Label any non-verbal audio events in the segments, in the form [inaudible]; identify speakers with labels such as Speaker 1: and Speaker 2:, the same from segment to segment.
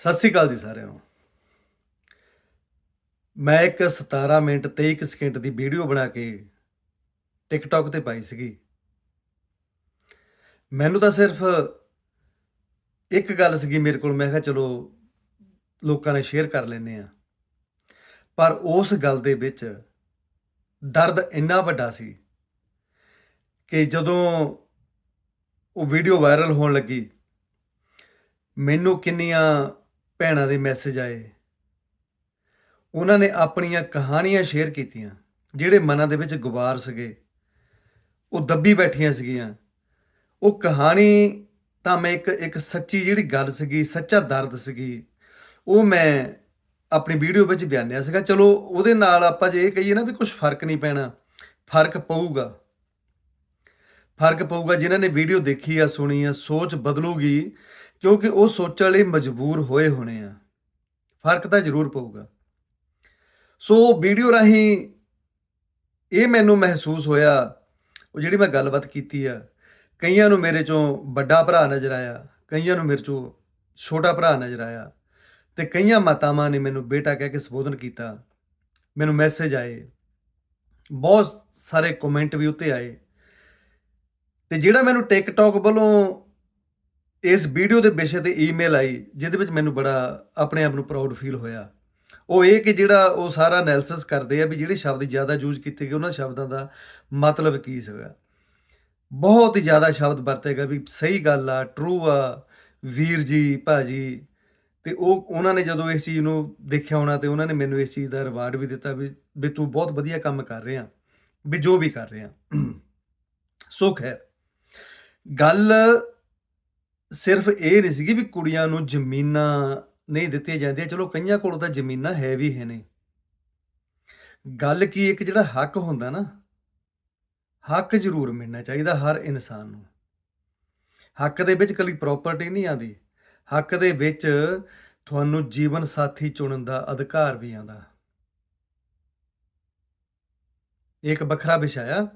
Speaker 1: ਸਤਿ ਸ੍ਰੀ ਅਕਾਲ ਜੀ ਸਾਰਿਆਂ ਨੂੰ। ਮੈਂ ਇੱਕ 17 ਮਿੰਟ 23 ਕੁ ਸਕਿੰਟ ਦੀ ਵੀਡੀਓ ਬਣਾ ਕੇ ਟਿਕਟੌਕ ਤੇ ਪਾਈ ਸੀਗੀ। ਮੈਨੂੰ ਤਾਂ ਸਿਰਫ ਇੱਕ ਗੱਲ ਸੀਗੀ ਮੇਰੇ ਕੋਲ, ਮੈਂ ਕਿਹਾ ਚਲੋ ਲੋਕਾਂ ਨੇ ਸ਼ੇਅਰ ਕਰ ਲੈਨੇ ਆ ਪਰ ਉਸ ਗੱਲ ਦੇ ਵਿੱਚ ਦਰਦ ਇੰਨਾ ਵੱਡਾ ਸੀ ਕਿ ਜਦੋਂ ਉਹ ਵੀਡੀਓ ਵਾਇਰਲ ਹੋਣ ਲੱਗੀ, ਮੈਨੂੰ ਕਿੰਨੀਆਂ ਭੈਣਾਂ ਦੇ ਮੈਸੇਜ ਆਏ। ਉਹਨਾਂ ਨੇ ਆਪਣੀਆਂ ਕਹਾਣੀਆਂ ਸ਼ੇਅਰ ਕੀਤੀਆਂ, ਜਿਹੜੇ ਮਨਾਂ ਦੇ ਵਿੱਚ ਗੁਬਾਰ ਸੀਗੇ। ਉਹ ਦੱਬੀ ਬੈਠੀਆਂ ਸੀਗੀਆਂ। ਉਹ ਕਹਾਣੀ ਤਾਂ ਮੈਂ ਇੱਕ ਇੱਕ ਸੱਚੀ ਜਿਹੜੀ ਗੱਲ ਸੀਗੀ, ਸੱਚਾ ਦਰਦ ਸੀਗੀ, ਉਹ ਮੈਂ ਆਪਣੀ ਵੀਡੀਓ ਵਿੱਚ ਬਿਆਨਿਆ ਸੀਗਾ। ਚਲੋ, ਉਹਦੇ ਨਾਲ ਆਪਾਂ ਜੇ ਇਹ ਕਹੀਏ ਨਾ ਵੀ ਕੁਝ ਫ਼ਰਕ ਨਹੀਂ ਪੈਣਾ, ਫ਼ਰਕ ਪਊਗਾ। ਫ਼ਰਕ ਪਊਗਾ, ਜਿਨ੍ਹਾਂ ਨੇ ਵੀਡੀਓ ਦੇਖੀ ਆ, ਸੁਣੀ ਆ, ਸੋਚ ਬਦਲੂਗੀ ਕਿਉਂਕਿ ਉਹ ਸੋਚਣ ਲਈ ਮਜਬੂਰ ਹੋਏ ਹੋਣੇ ਆ। ਫ਼ਰਕ ਤਾਂ ਜ਼ਰੂਰ ਪਊਗਾ। ਸੋ ਵੀਡੀਓ ਰਾਹੀਂ ਇਹ ਮੈਨੂੰ ਮਹਿਸੂਸ ਹੋਇਆ, ਉਹ ਜਿਹੜੀ ਮੈਂ ਗੱਲਬਾਤ ਕੀਤੀ ਆ, ਕਈਆਂ ਨੂੰ ਮੇਰੇ ਚੋਂ ਵੱਡਾ ਭਰਾ ਨਜ਼ਰ ਆਇਆ, ਕਈਆਂ ਨੂੰ ਮੇਰੇ ਚੋਂ ਛੋਟਾ ਭਰਾ ਨਜ਼ਰ ਆਇਆ, ਤੇ ਕਈਆਂ ਮਾਤਾਵਾਂ ਨੇ ਮੈਨੂੰ ਬੇਟਾ ਕਹਿ ਕੇ ਸੰਬੋਧਨ ਕੀਤਾ। ਮੈਨੂੰ ਮੈਸੇਜ ਆਏ। ਬਹੁਤ ਸਾਰੇ ਕਮੈਂਟ ਵੀ ਉੱਤੇ ਆਏ। ਤੇ ਜਿਹੜਾ ਮੈਨੂੰ ਟਿਕਟੌਕ ਵੱਲੋਂ ਇਸ ਵੀਡੀਓ ਦੇ ਵਿਸ਼ੇ ਤੇ ਈਮੇਲ ਆਈ, ਜਿਹਦੇ ਵਿੱਚ ਮੈਨੂੰ ਬੜਾ ਆਪਣੇ ਆਪ ਨੂੰ ਪ੍ਰਾਊਡ ਫੀਲ ਹੋਇਆ। ਉਹ ਇਹ ਕਿ ਜਿਹੜਾ ਉਹ ਸਾਰਾ ਐਨਾਲਿਸਿਸ ਕਰਦੇ ਆ ਵੀ ਜਿਹੜੇ ਸ਼ਬਦ ਜ਼ਿਆਦਾ ਯੂਜ਼ ਕੀਤੇ ਗਏ, ਉਹਨਾਂ ਸ਼ਬਦਾਂ ਦਾ ਮਤਲਬ ਕੀ ਸੀਗਾ। ਬਹੁਤ ਹੀ ਜ਼ਿਆਦਾ ਸ਼ਬਦ ਵਰਤੇਗਾ ਵੀ ਸਹੀ ਗੱਲ ਆ ਟਰੂ ਆ, ਵੀਰ ਜੀ, ਭਾਜੀ। ਤੇ ਉਹ, ਉਹਨਾਂ ਨੇ ਜਦੋਂ ਇਸ ਚੀਜ਼ ਨੂੰ ਦੇਖਿਆ ਹੋਣਾ ਤੇ ਉਹਨਾਂ ਨੇ ਮੈਨੂੰ ਇਸ ਚੀਜ਼ ਦਾ ਰਿਵਾਰਡ ਵੀ ਦਿੱਤਾ ਵੀ ਵੀ ਤੂੰ ਬਹੁਤ ਵਧੀਆ ਕੰਮ ਕਰ ਰਿਹਾ, ਵੀ ਜੋ ਵੀ ਕਰ ਰਿਹਾ। [clears throat] ਸੋ ਖੈਰ, ਗੱਲ ਸਿਰਫ ਇਹ ਨਹੀਂ ਸੀਗੀ ਵੀ ਕੁੜੀਆਂ ਨੂੰ ਜ਼ਮੀਨਾਂ ਨਹੀਂ ਦਿੱਤੀਆਂ ਜਾਂਦੀਆਂ। ਚਲੋ, ਕਈਆਂ ਕੋਲ ਤਾਂ ਜ਼ਮੀਨਾਂ ਹੈ ਵੀ ਹੈ ਨੇ। ਗੱਲ ਕੀ ਇੱਕ ਜਿਹੜਾ ਹੱਕ ਹੁੰਦਾ ਨਾ, ਹੱਕ ਜ਼ਰੂਰ ਮਿਲਣਾ ਚਾਹੀਦਾ ਹਰ ਇਨਸਾਨ ਨੂੰ। ਹੱਕ ਦੇ ਵਿੱਚ ਕੱਲੀ ਪ੍ਰਾਪਰਟੀ ਨਹੀਂ ਆਂਦੀ ਹੱਕ ਦੇ ਵਿੱਚ ਤੁਹਾਨੂੰ ਜੀਵਨ ਸਾਥੀ ਚੁਣਨ ਦਾ ਅਧਿਕਾਰ ਵੀ ਆਂਦਾ ਇੱਕ ਵੱਖਰਾ ਵਿਸ਼ਾ ਆ।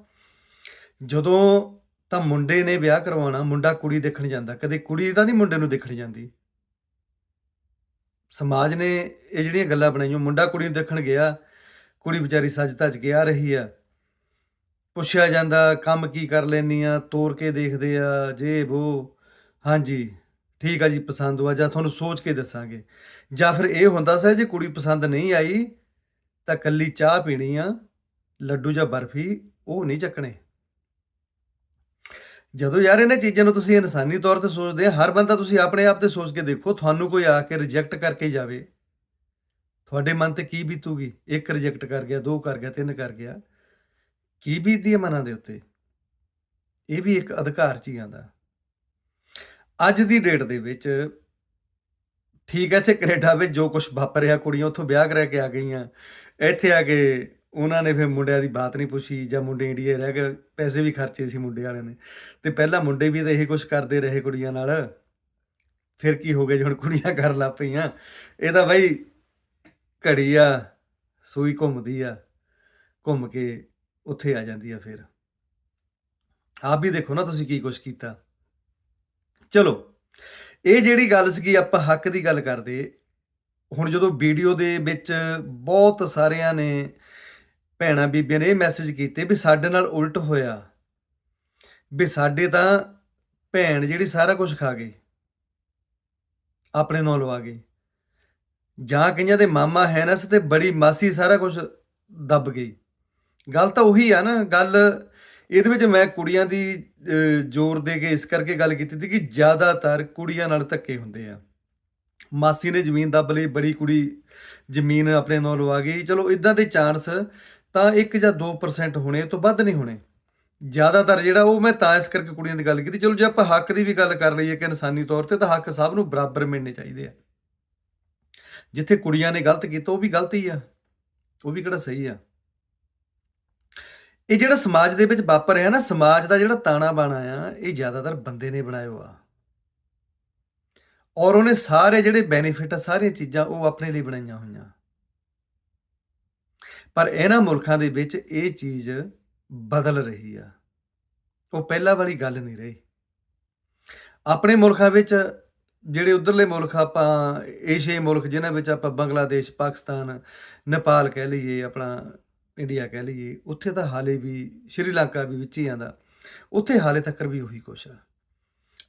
Speaker 1: ਜਦੋਂ ਤਾਂ ਮੁੰਡੇ ਨੇ ਵਿਆਹ ਕਰਵਾਉਣਾ, ਮੁੰਡਾ ਕੁੜੀ ਦੇਖਣ ਜਾਂਦਾ। ਕਦੇ ਕੁੜੀ ਤਾਂ ਨਹੀਂ ਮੁੰਡੇ ਨੂੰ ਦੇਖਣ ਜਾਂਦੀ। ਸਮਾਜ ਨੇ ਇਹ ਜਿਹੜੀਆਂ ਗੱਲਾਂ ਬਣਾਈਆਂ, ਮੁੰਡਾ ਕੁੜੀ ਨੂੰ ਦੇਖਣ ਗਿਆ, ਕੁੜੀ ਵਿਚਾਰੀ ਸੱਜ ਧੱਜ ਕੇ ਆ ਰਹੀ ਆ। ਪੁੱਛਿਆ ਜਾਂਦਾ, ਕੰਮ ਕੀ ਕਰ ਲੈਨੀ ਆ, ਤੋਰ ਕੇ ਦੇਖਦੇ ਆ ਜੇ ਉਹ। ਹਾਂਜੀ, ਠੀਕ ਆ ਜੀ, ਪਸੰਦ ਆ ਜਾਂ ਤੁਹਾਨੂੰ ਸੋਚ ਕੇ ਦੱਸਾਂਗੇ। ਜਾਂ ਫਿਰ ਇਹ ਹੁੰਦਾ ਸੀ, ਜੇ ਕੁੜੀ ਪਸੰਦ ਨਹੀਂ ਆਈ, ਤਾਂ ਕੱਲੀ ਚਾਹ ਪੀਣੀ ਆ, ਲੱਡੂ ਜਾਂ ਬਰਫੀ, ਉਹ ਨਹੀਂ ਚੱਕਣੇ। ਜਦੋਂ ਯਾਰ ਇਹਨਾਂ ਚੀਜ਼ਾਂ ਨੂੰ ਤੁਸੀਂ ਇਨਸਾਨੀ ਤੌਰ ਤੇ ਸੋਚਦੇ ਆ, ਹਰ ਬੰਦਾ ਤੁਸੀਂ ਆਪਣੇ ਆਪ ਤੇ ਸੋਚ ਕੇ ਦੇਖੋ, ਤੁਹਾਨੂੰ ਕੋਈ ਆ ਕੇ ਰਿਜੈਕਟ ਕਰਕੇ ਜਾਵੇ। ਤੁਹਾਡੇ ਮਨ ਤੇ ਕੀ ਬੀਤੂਗੀ? ਇੱਕ ਰਿਜੈਕਟ ਕਰ ਗਿਆ, ਦੋ ਕਰ ਗਿਆ, ਤਿੰਨ ਕਰ ਗਿਆ। ਕੀ ਬੀਤਦੀ ਹੈ ਮਨਾਂ ਦੇ ਉੱਤੇ? ਇਹ ਵੀ ਇੱਕ ਅਧਿਕਾਰ ਚ ਹੀ ਆਂਦਾ ਅੱਜ ਦੀ ਡੇਟ ਦੇ ਵਿੱਚ ਠੀਕ ਹੈ ਇੱਥੇ ਕੈਨੇਡਾ ਵਿੱਚ ਜੋ ਕੁਝ ਵਾਪਰਿਆ, ਕੁੜੀਆਂ ਉੱਥੋਂ ਵਿਆਹ ਕਰਾ ਕੇ ਆ ਗਈਆਂ, ਇੱਥੇ ਆ ਕੇ ਉਹਨਾਂ ਨੇ ਫਿਰ ਮੁੰਡਿਆਂ ਦੀ ਬਾਤ ਨਹੀਂ ਪੁੱਛੀ ਜਾਂ ਮੁੰਡੇ ਇੰਡੀਆ ਰਹਿ ਕੇ ਪੈਸੇ ਵੀ ਖਰਚੇ ਸੀ ਮੁੰਡੇ ਵਾਲਿਆਂ ਨੇ। ਤੇ ਪਹਿਲਾਂ ਮੁੰਡੇ ਵੀ ਤਾਂ ਇਹ ਕੁਝ ਕਰਦੇ ਰਹੇ ਕੁੜੀਆਂ ਨਾਲ। ਫਿਰ ਕੀ ਹੋ ਗਿਆ ਜੀ ਹੁਣ ਕੁੜੀਆਂ ਕਰਨ ਲੱਗ ਪਈਆਂ? ਇਹ ਤਾਂ ਬਈ ਘੜੀ ਆ, ਸੂਈ ਘੁੰਮਦੀ ਆ, ਘੁੰਮ ਕੇ ਉੱਥੇ ਆ ਜਾਂਦੀ ਆ ਫਿਰ। ਆਪ ਵੀ ਦੇਖੋ ਨਾ ਤੁਸੀਂ ਕੀ ਕੁਝ ਕੀਤਾ। ਚਲੋ, ਇਹ ਜਿਹੜੀ ਗੱਲ ਸੀ ਆਪਾਂ ਹੱਕ ਦੀ ਗੱਲ ਕਰਦੇ, ਹੁਣ ਜਦੋਂ ਵੀਡੀਓ ਦੇ ਵਿੱਚ ਬਹੁਤ ਸਾਰਿਆਂ ਨੇ ਭੈਣਾਂ ਬੀਬੀਆਂ ਨੇ ਇਹ ਮੈਸੇਜ ਕੀਤੇ ਵੀ ਸਾਡੇ ਨਾਲ ਉਲਟ ਹੋਇਆ। ਵੀ ਸਾਡੇ ਤਾਂ ਭੈਣ ਜਿਹੜੀ ਸਾਰਾ ਕੁਝ ਖਾ ਗਈ ਆਪਣੇ ਨਾਲ ਲਵਾ ਗਈ। ਜਾਂ ਕਈਆਂ ਦੇ ਮਾਮਾ ਹੈ ਨਾ ਤੇ ਬੜੀ ਮਾਸੀ ਸਾਰਾ ਕੁਝ ਦੱਬ ਗਈ। ਗੱਲ ਤਾਂ ਉਹੀ ਆ ਨਾ ਗੱਲ ਇਹਦੇ ਵਿੱਚ ਮੈਂ ਕੁੜੀਆਂ ਦੀ ਅਹ, ਜ਼ੋਰ ਦੇ ਕੇ ਇਸ ਕਰਕੇ ਗੱਲ ਕੀਤੀ ਸੀ ਕਿ ਜ਼ਿਆਦਾਤਰ ਕੁੜੀਆਂ ਨਾਲ ਧੱਕੇ ਹੁੰਦੇ ਆ। ਮਾਸੀ ਨੇ ਜ਼ਮੀਨ ਦੱਬ ਲਈ ਬੜੀ ਕੁੜੀ ਜ਼ਮੀਨ ਆਪਣੇ ਨਾਲ ਲਵਾ ਗਈ। ਚਲੋ ਇਦਾਂ ਦੇ ਚਾਂਸ ਤਾਂ 1 ਜਾਂ 2% ਹੋਣੇ ਤੋਂ ਵੱਧ ਨਹੀਂ ਹੋਣੇ। ਜ਼ਿਆਦਾਤਰ ਜਿਹੜਾ ਉਹ ਮੈਂ ਤਾਂ ਇਸ ਕਰਕੇ ਕੁੜੀਆਂ ਦੀ ਗੱਲ ਕੀਤੀ, ਚਲੋ ਜੇ ਆਪਾਂ ਹੱਕ ਦੀ ਵੀ ਗੱਲ ਕਰ ਲਈਏ ਕਿ ਇਨਸਾਨੀ ਤੌਰ ਤੇ, ਤਾਂ ਹੱਕ ਸਭ ਨੂੰ ਬਰਾਬਰ ਮਿਲਣੇ ਚਾਹੀਦੇ ਆ। ਜਿੱਥੇ ਕੁੜੀਆਂ ਨੇ ਗਲਤ ਕੀਤਾ, ਉਹ ਵੀ ਗਲਤੀ ਆ। ਉਹ ਵੀ ਕਿਹੜਾ ਸਹੀ ਆ। ਇਹ ਜਿਹੜਾ ਸਮਾਜ ਦੇ ਵਿੱਚ ਵਾਪਰ ਰਿਹਾ ਨਾ, ਸਮਾਜ ਦਾ ਜਿਹੜਾ ਤਾਣਾ ਬਾਣਾ ਆ, ਇਹ ਜ਼ਿਆਦਾਤਰ ਬੰਦੇ ਨੇ ਬਣਾਇਆ ਆ ਔਰ ਉਹਨੇ ਸਾਰੇ ਜਿਹੜੇ ਬੈਨੀਫਿਟ ਆ, ਸਾਰੀਆਂ ਚੀਜ਼ਾਂ ਉਹ ਆਪਣੇ ਲਈ ਬਣਾਈਆਂ ਹੋਈਆਂ। ਪਰ ਇਹਨਾਂ ਮੁਲਕਾਂ ਦੇ ਵਿੱਚ ਇਹ ਚੀਜ਼ ਬਦਲ ਰਹੀ ਆ। ਉਹ ਪਹਿਲਾਂ ਵਾਲੀ ਗੱਲ ਨਹੀਂ ਰਹੀ। ਆਪਣੇ ਮੁਲਕਾਂ ਵਿੱਚ ਜਿਹੜੇ ਉਧਰਲੇ ਮੁਲਕ ਆਪਾਂ, ਏਸ਼ੀਆਈ ਮੁਲਕ ਜਿਨ੍ਹਾਂ ਵਿੱਚ ਆਪਾਂ ਬੰਗਲਾਦੇਸ਼, ਪਾਕਿਸਤਾਨ, ਨੇਪਾਲ ਕਹਿ ਲਈਏ, ਆਪਣਾ ਇੰਡੀਆ ਕਹਿ ਲਈਏ, ਉੱਥੇ ਤਾਂ ਹਾਲੇ ਵੀ, ਸ਼੍ਰੀਲੰਕਾ ਵੀ ਵਿੱਚ ਹੀ ਆਂਦਾ। ਉੱਥੇ ਹਾਲੇ ਤੱਕ ਵੀ ਉਹੀ ਕੁਛ ਆ।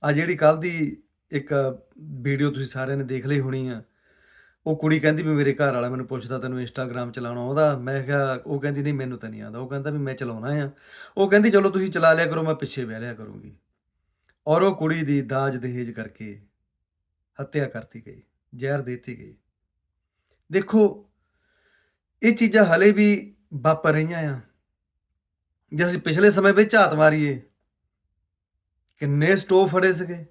Speaker 1: ਆ ਜਿਹੜੀ ਕੱਲ ਦੀ ਇੱਕ ਵੀਡੀਓ ਤੁਸੀਂ ਸਾਰਿਆਂ ਨੇ ਦੇਖ ਲਈ ਹੋਣੀ ਆ ਉਹ ਕੁੜੀ ਕਹਿੰਦੀ ਵੀ ਮੇਰੇ ਘਰ ਵਾਲਾ ਮੈਨੂੰ ਪੁੱਛਦਾ, ਤੈਨੂੰ ਇੰਸਟਾਗ੍ਰam ਚਲਾਉਣਾ ਆਉਂਦਾ? ਮੈਂ ਕਿਹਾ, ਉਹ ਕਹਿੰਦੀ, ਨਹੀਂ, ਮੈਨੂੰ ਤਾਂ ਨਹੀਂ ਆਉਂਦਾ। ਉਹ ਕਹਿੰਦਾ ਵੀ ਮੈਂ ਚਲਾਉਣਾ ਆ। ਉਹ ਕਹਿੰਦੀ, ਚਲੋ, ਤੁਸੀਂ ਚਲਾ ਲਿਆ ਕਰੋ, ਮੈਂ ਪਿੱਛੇ ਬਹਿ ਲਿਆ ਕਰੂੰਗੀ। ਔਰ ਉਹ ਕੁੜੀ ਦੀ ਦਾਜ ਦਹੇਜ ਕਰਕੇ ਹੱਤਿਆ ਕਰਤੀ ਗਈ, ਜ਼ਹਿਰ ਦਿੱਤੀ ਗਈ। ਦੇਖੋ, ਇਹ ਚੀਜ਼ਾਂ ਹਲੇ ਵੀ ਵਾਪਰ ਰਹੀਆਂ ਆ। ਜੇ ਅਸੀਂ ਪਿਛਲੇ ਸਮੇਂ ਵਿੱਚ ਝਾਤ ਮਾਰੀਏ, ਕਿੰਨੇ ਸਟੋਵ ਫੜੇ ਸੀਗੇ।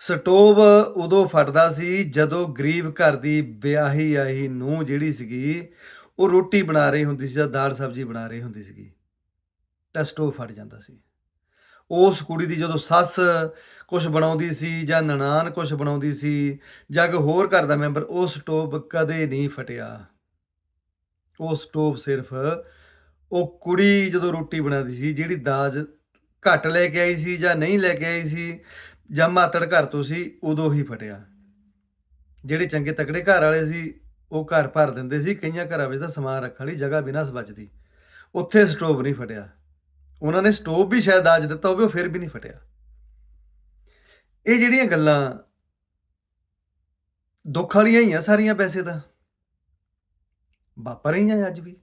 Speaker 1: ਸਟੋਵ ਉਦੋਂ ਫਟਦਾ ਸੀ ਜਦੋਂ ਗਰੀਬ ਘਰ ਦੀ ਵਿਆਹੀ ਆਹੀ ਨੂੰ ਜਿਹੜੀ ਸੀਗੀ, ਉਹ ਰੋਟੀ ਬਣਾ ਰਹੀ ਹੁੰਦੀ ਸੀ ਜਾਂ ਦਾਲ ਸਬਜ਼ੀ ਬਣਾ ਰਹੀ ਹੁੰਦੀ ਸੀਗੀ, ਤਾਂ ਸਟੋਵ ਫਟ ਜਾਂਦਾ ਸੀ। ਉਸ ਕੁੜੀ ਦੀ ਜਦੋਂ ਸੱਸ ਕੁਝ ਬਣਾਉਂਦੀ ਸੀ ਜਾਂ ਨਨਾਣ ਕੁਝ ਬਣਾਉਂਦੀ ਸੀ ਜਾਂ ਕੋਈ ਹੋਰ ਘਰ ਦਾ ਮੈਂਬਰ, ਉਹ ਸਟੋਵ ਕਦੇ ਨਹੀਂ ਫਟਿਆ। ਉਹ ਸਟੋਵ ਸਿਰਫ ਉਹ ਕੁੜੀ ਜਦੋਂ ਰੋਟੀ ਬਣਾਉਂਦੀ ਸੀ, ਜਿਹੜੀ ਦਾਜ ਘੱਟ ਲੈ ਕੇ ਆਈ ਸੀ ਜਾਂ ਨਹੀਂ ਲੈ ਕੇ ਆਈ ਸੀ ਜਾਂ ਮਾਤੜ ਘਰ ਤੋਂ ਸੀ, ਉਦੋਂ ਹੀ ਫਟਿਆ। ਜਿਹੜੇ ਚੰਗੇ ਤਕੜੇ ਘਰ ਵਾਲੇ ਸੀ, ਉਹ ਘਰ ਭਰ ਦਿੰਦੇ ਸੀ, ਕਈਆਂ ਘਰਾਂ ਵਿੱਚ ਤਾਂ ਸਮਾਨ ਰੱਖਣ ਲਈ ਜਗ੍ਹਾ ਬਿਨਾਂ ਬਚਦੀ। ਉੱਥੇ ਸਟੋਵ ਨਹੀਂ ਫਟਿਆ। ਉਹਨਾਂ ਨੇ ਸਟੋਵ ਵੀ ਸ਼ਾਇਦ ਦਾਜ ਦਿੱਤਾ ਹੋਵੇ, ਉਹ ਫਿਰ ਵੀ ਨਹੀਂ ਫਟਿਆ। ਇਹ ਜਿਹੜੀਆਂ ਗੱਲਾਂ, ਦੁੱਖ ਵਾਲੀਆਂ ਹੀ ਆ ਸਾਰੀਆਂ ਪੈਸੇ ਤਾਂ। ਵਾਪਰ ਰਹੀਆਂ ਅੱਜ ਵੀ।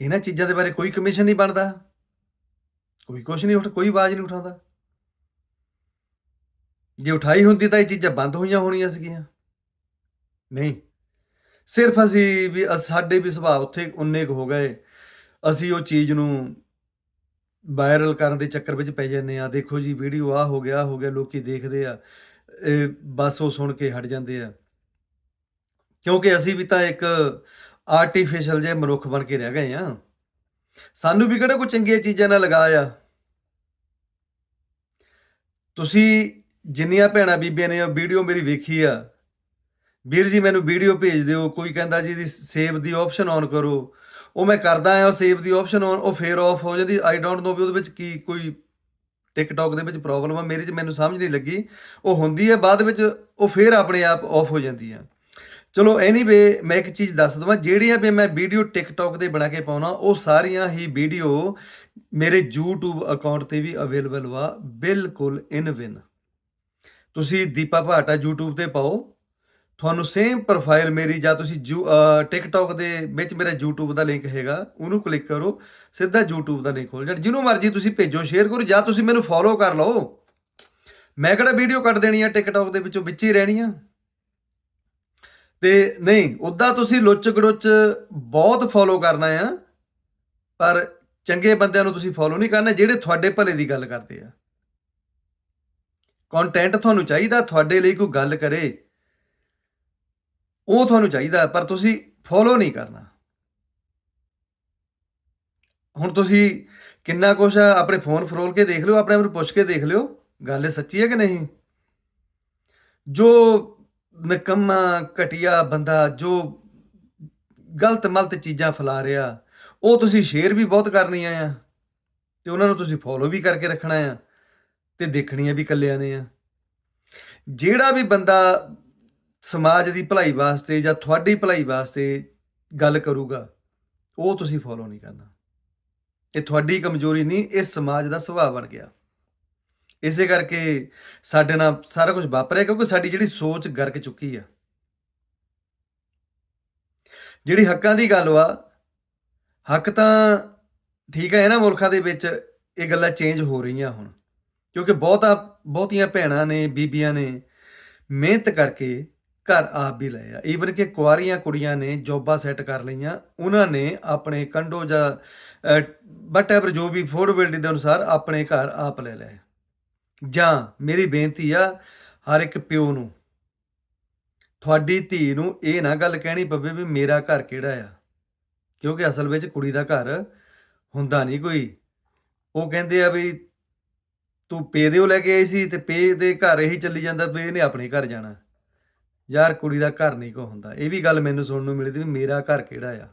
Speaker 1: ਇਹਨਾਂ ਚੀਜ਼ਾਂ ਦੇ ਬਾਰੇ ਕੋਈ ਕਮਿਸ਼ਨ ਨਹੀਂ ਬਣਦਾ। ਕੋਈ ਕੁਛ ਨਹੀਂ ਉੱਠ, ਕੋਈ ਆਵਾਜ਼ ਨਹੀਂ ਉਠਾਉਂਦਾ। ਜੇ ਉਠਾਈ ਹੁੰਦੀ ਤਾਂ ਇਹ ਚੀਜ਼ਾਂ ਬੰਦ ਹੋਈਆਂ ਹੋਣੀਆਂ ਸੀਗੀਆਂ। ਨਹੀਂ। ਸਿਰਫ ਅਸੀਂ ਵੀ, ਅਸ- ਸਾਡੇ ਵੀ ਸੁਭਾਅ ਉੱਥੇ ਉਨੇ ਕੁ ਹੋ ਗਏ। ਅਸੀਂ ਉਹ ਚੀਜ਼ ਨੂੰ ਵਾਇਰਲ ਕਰਨ ਦੇ ਚੱਕਰ ਵਿੱਚ ਪੈ ਜਾਂਦੇ ਆ ਦੇਖੋ ਜੀ, ਵੀਡੀਓ ਆ ਹੋ ਗਿਆ, ਆਹ ਹੋ ਗਿਆ, ਲੋਕੀ ਦੇਖਦੇ ਆ। ਇਹ ਬਸ ਉਹ ਸੁਣ ਕੇ ਹਟ ਜਾਂਦੇ ਆ। ਕਿਉਂਕਿ ਅਸੀਂ ਵੀ ਤਾਂ ਇੱਕ ਆਰਟੀਫੀਸ਼ੀਅਲ ਜਿਹੇ ਮਨੁੱਖ ਬਣ ਕੇ ਰਹਿ ਗਏ ਆ ਸਾਨੂੰ ਵੀ ਕਿਹੜਾ ਕੋਈ ਚੰਗੀਆਂ ਚੀਜ਼ਾਂ ਨਾਲ ਲਗਾਇਆ ਤੁਸੀਂ ਜਿੰਨੀਆਂ ਭੈਣਾਂ ਬੀਬੀਆਂ ਨੇ ਉਹ ਵੀਡੀਓ ਮੇਰੀ ਵੇਖੀ ਆ। ਵੀਰ ਜੀ, ਮੈਨੂੰ ਵੀਡੀਓ ਭੇਜ ਦਿਓ। ਕੋਈ ਕਹਿੰਦਾ ਜੀ ਦੀ ਸੇਵ ਦੀ ਆਪਸ਼ਨ ਔਨ ਕਰੋ। ਉਹ ਮੈਂ ਕਰਦਾ ਆ ਉਹ ਸੇਵ ਦੀ ਆਪਸ਼ਨ ਔਨ ਉਹ ਫੇਰ ਆਫ ਹੋ ਜਾਂਦੀ। ਆਈ ਡੋਂਟ ਨੋ ਵੀ ਉਹਦੇ ਵਿੱਚ ਕੀ, ਕੋਈ ਟਿਕਟੌਕ ਦੇ ਵਿੱਚ ਪ੍ਰੋਬਲਮ ਆ। ਮੇਰੇ ਚ ਮੈਨੂੰ ਸਮਝ ਨਹੀਂ ਲੱਗੀ। ਉਹ ਹੁੰਦੀ ਹੈ ਬਾਅਦ ਵਿੱਚ ਉਹ ਫੇਰ ਆਪਣੇ ਆਪ ਆਫ ਹੋ ਜਾਂਦੀ ਆ। ਚਲੋ ਐਨੀਵੇ ਮੈਂ ਇੱਕ ਚੀਜ਼ ਦੱਸ ਦਵਾਂ। ਜਿਹੜੀਆਂ ਵੀ ਮੈਂ ਵੀਡੀਓ ਟਿਕਟੌਕ ਤੇ ਬਣਾ ਕੇ ਪਾਉਣਾ, ਉਹ ਸਾਰੀਆਂ ਹੀ ਵੀਡੀਓ ਮੇਰੇ YouTube ਅਕਾਊਂਟ ਤੇ ਵੀ ਅਵੇਲੇਬਲ ਵਾ। ਬਿਲਕੁਲ ਇਨ ਵਿਨ ਤੁਸੀਂ ਦੀਪਾ ਭਾਟਾ YouTube ਤੇ ਪਾਓ। ਤੁਹਾਨੂੰ ਸੇਮ ਪ੍ਰੋਫਾਈਲ ਮੇਰੀ ਜਾਂ ਤੁਸੀਂ ਟਿਕਟੌਕ ਦੇ ਵਿੱਚ ਮੇਰਾ YouTube ਦਾ ਲਿੰਕ ਹੈਗਾ, ਉਹਨੂੰ ਕਲਿੱਕ ਕਰੋ, ਸਿੱਧਾ YouTube ਦਾ ਲਿੰਕ ਖੋਲ ਜਾਣ ਜਿਹਨੂੰ ਮਰਜ਼ੀ ਤੁਸੀਂ ਭੇਜੋ ਸ਼ੇਅਰ ਕਰੋ ਜਾਂ ਤੁਸੀਂ ਮੈਨੂੰ ਫੋਲੋ ਕਰ ਲਓ। ਮੈਂ ਕਿਹੜਾ ਵੀਡੀਓ ਕੱਢ ਦੇਣੀ ਆ ਟਿਕਟੌਕ ਦੇ ਵਿੱਚੋਂ, ਵਿੱਚ ਹੀ ਰਹਿਣੀ ਆ। ਤੇ ਨਹੀਂ, ਉਦਾਂ ਤੁਸੀਂ ਲੁੱਚ ਗੜੁੱਚ ਬਹੁਤ ਫੋਲੋ ਕਰਨਾ ਆ, ਪਰ ਚੰਗੇ ਬੰਦਿਆਂ ਨੂੰ ਤੁਸੀਂ ਫੋਲੋ ਨਹੀਂ ਕਰਨਾ, ਜਿਹੜੇ ਤੁਹਾਡੇ ਭਲੇ ਦੀ ਗੱਲ ਕਰਦੇ ਆ। ਕੰਟੈਂਟ ਤੁਹਾਨੂੰ ਚਾਹੀਦਾ, ਤੁਹਾਡੇ ਲਈ ਕੋਈ ਗੱਲ ਕਰੇ, ਉਹ ਤੁਹਾਨੂੰ ਚਾਹੀਦਾ, ਪਰ ਤੁਸੀਂ ਫੋਲੋ ਨਹੀਂ ਕਰਨਾ। ਹੁਣ ਤੁਸੀਂ ਕਿੰਨਾ ਕੁਛ ਆਪਣੇ ਫੋਨ ਫਰੋਲ ਕੇ ਦੇਖ ਲਿਓ, ਆਪਣੇ ਆਪ ਨੂੰ ਪੁੱਛ ਕੇ ਦੇਖ ਲਿਓ, ਗੱਲ ਸੱਚੀ ਹੈ ਕਿ ਨਹੀਂ? ਜੋ ਨਿਕੰਮਾ, ਘਟੀਆ ਬੰਦਾ, ਜੋ ਗਲਤ ਮਲਤ ਚੀਜ਼ਾਂ ਫੈਲਾ ਰਿਹਾ, ਉਹ ਤੁਸੀਂ ਸ਼ੇਅਰ ਵੀ ਬਹੁਤ ਕਰਨੀਆਂ ਆ, ਤੇ ਉਹਨਾਂ ਨੂੰ ਤੁਸੀਂ ਫੋਲੋ ਵੀ ਕਰਕੇ ਰੱਖਣਾ ਆ। ਤੇ ਦੇਖਣੀਆਂ ਵੀ ਕੱਲਿਆਂ ਨੇ ਆ। ਜਿਹੜਾ ਵੀ ਬੰਦਾ ਸਮਾਜ ਦੀ ਭਲਾਈ ਵਾਸਤੇ ਜਾਂ ਤੁਹਾਡੀ ਭਲਾਈ ਵਾਸਤੇ ਗੱਲ ਕਰੂਗਾ, ਉਹ ਤੁਸੀਂ ਫੋਲੋ ਨਹੀਂ ਕਰਨਾ। ਇਹ ਤੁਹਾਡੀ ਕਮਜ਼ੋਰੀ ਨਹੀਂ, ਇਹ ਸਮਾਜ ਦਾ ਸੁਭਾਅ ਬਣ ਗਿਆ। ਇਸੇ ਕਰਕੇ ਸਾਡੇ ਨਾਲ ਸਾਰਾ ਕੁਝ ਵਾਪਰਿਆ ਕਿਉਂਕਿ ਸਾਡੀ ਜਿਹੜੀ ਸੋਚ ਗਰਕ ਚੁੱਕੀ ਆ। ਜਿਹੜੀ ਹੱਕਾਂ ਦੀ ਗੱਲ ਵਾ, ਹੱਕ ਤਾਂ ਠੀਕ ਹੈ ਨਾ ਮੁਲਕਾਂ ਦੇ ਵਿੱਚ ਇਹ ਗੱਲਾਂ ਚੇਂਜ ਹੋ ਰਹੀਆਂ ਹੁਣ। ਕਿਉਂਕਿ ਬਹੁਤਾ, ਬਹੁਤੀਆਂ ਭੈਣਾਂ ਨੇ, ਬੀਬੀਆਂ ਨੇ ਮਿਹਨਤ ਕਰਕੇ ਘਰ ਆਪ ਵੀ ਲਏ ਆ। ਈਵਨ ਕਿ ਕੁਆਰੀਆਂ ਕੁੜੀਆਂ ਨੇ ਜੋਬਾਂ ਸੈੱਟ ਕਰ ਲਈਆਂ, ਉਹਨਾਂ ਨੇ ਆਪਣੇ ਕੰਡੋ ਜਾਂ ਵਟ ਐਵਰ ਜੋ ਵੀ ਅਫੋਰਡੇਬਿਲਟੀ ਦੇ ਅਨੁਸਾਰ ਆਪਣੇ ਘਰ ਆਪ ਲੈ ਲਏ। ਜਾਂ ਮੇਰੀ ਬੇਨਤੀ ਆ, ਹਰ ਇੱਕ ਪਿਓ ਨੂੰ, ਤੁਹਾਡੀ ਧੀ ਨੂੰ ਇਹ ਨਾ ਗੱਲ ਕਹਿਣੀ ਪਵੇ ਵੀ ਮੇਰਾ ਘਰ ਕਿਹੜਾ ਆ। ਕਿਉਂਕਿ ਅਸਲ ਵਿੱਚ ਕੁੜੀ ਦਾ ਘਰ ਹੁੰਦਾ ਨਹੀਂ ਕੋਈ। ਉਹ ਕਹਿੰਦੇ ਆ ਵੀ ਤੂੰ ਪੇ ਦਿਓ ਲੈ ਕੇ ਆਈ ਸੀ ਤੇ ਪੇ ਦੇ ਘਰ ਇਹੀ ਚੱਲੀ ਜਾਂਦਾ ਵੀ ਇਹਨੇ ਆਪਣੇ ਘਰ ਜਾਣਾ। ਯਾਰ ਕੁੜੀ ਦਾ ਘਰ ਨਹੀਂ ਕੋ ਹੁੰਦਾ। ਇਹ ਵੀ ਗੱਲ ਮੈਨੂੰ ਸੁਣਨ ਨੂੰ ਮਿਲੀ ਤੇ ਵੀ ਮੇਰਾ ਘਰ ਕਿਹੜਾ ਆ।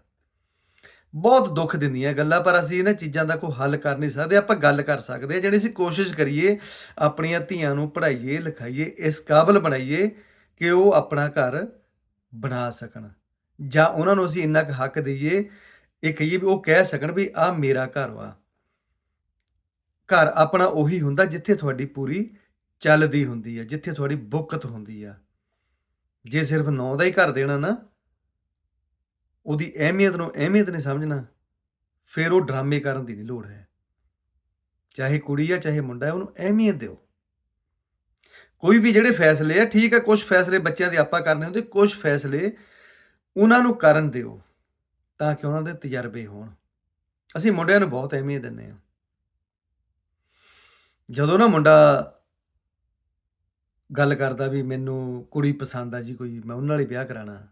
Speaker 1: ਬਹੁਤ ਦੁੱਖ ਦਿੰਦੀਆਂ ਗੱਲਾਂ, ਪਰ ਅਸੀਂ ਇਹਨਾਂ ਚੀਜ਼ਾਂ ਦਾ ਕੋਈ ਹੱਲ ਕਰ ਨਹੀਂ ਸਕਦੇ। ਆਪਾਂ ਗੱਲ ਕਰ ਸਕਦੇ ਹਾਂ, ਜਿਹੜੀ ਅਸੀਂ ਕੋਸ਼ਿਸ਼ ਕਰੀਏ ਆਪਣੀਆਂ ਧੀਆਂ ਨੂੰ ਪੜ੍ਹਾਈਏ, ਲਿਖਾਈਏ, ਇਸ ਕਾਬਲ ਬਣਾਈਏ ਕਿ ਉਹ ਆਪਣਾ ਘਰ ਬਣਾ ਸਕਣ। ਜਾਂ ਉਹਨਾਂ ਨੂੰ ਅਸੀਂ ਇੰਨਾ ਕੁ ਹੱਕ ਦਈਏ, ਇਹ ਕਹੀਏ ਵੀ ਉਹ ਕਹਿ ਸਕਣ ਵੀ ਆ ਮੇਰਾ ਘਰ ਵਾ। ਘਰ ਆਪਣਾ ਉਹੀ ਹੁੰਦਾ ਜਿੱਥੇ ਤੁਹਾਡੀ ਪੂਰੀ ਚੱਲਦੀ ਹੁੰਦੀ ਹੈ ਜਿੱਥੇ ਤੁਹਾਡੀ ਬੁੱਕਤ ਹੁੰਦੀ ਆ। ਜੇ ਸਿਰਫ ਨੌ ਦਾ ਹੀ ਘਰ ਦੇਣਾ ਨਾ, ਉਹਦੀ ਅਹਿਮੀਅਤ ਨੂੰ ਅਹਿਮੀਅਤ ਨਹੀਂ ਸਮਝਣਾ, ਫਿਰ ਉਹ ਡਰਾਮੇ ਕਰਨ ਦੀ ਨਹੀਂ ਲੋੜ ਹੈ। ਚਾਹੇ ਕੁੜੀ ਆ, ਚਾਹੇ ਮੁੰਡਾ ਹੈ, ਉਹਨੂੰ ਅਹਿਮੀਅਤ ਦਿਓ। ਕੋਈ ਵੀ ਜਿਹੜੇ ਫੈਸਲੇ ਆ, ਠੀਕ ਆ ਕੁਝ ਫੈਸਲੇ ਬੱਚਿਆਂ ਦੇ ਆਪਾਂ ਕਰਨੇ ਹੁੰਦੇ ਕੁਝ ਫੈਸਲੇ ਉਹਨਾਂ ਨੂੰ ਕਰਨ ਦਿਓ, ਤਾਂ ਕਿ ਉਹਨਾਂ ਦੇ ਤਜਰਬੇ ਹੋਣ। ਅਸੀਂ ਮੁੰਡਿਆਂ ਨੂੰ ਬਹੁਤ ਅਹਿਮੀਅਤ ਦਿੰਦੇ ਹਾਂ। ਜਦੋਂ ਨਾ ਮੁੰਡਾ ਗੱਲ ਕਰਦਾ ਵੀ ਮੈਨੂੰ ਕੁੜੀ ਪਸੰਦ ਆ ਜੀ ਕੋਈ, ਮੈਂ ਉਹਨਾਂ ਨਾਲ ਹੀ ਵਿਆਹ ਕਰਾਣਾ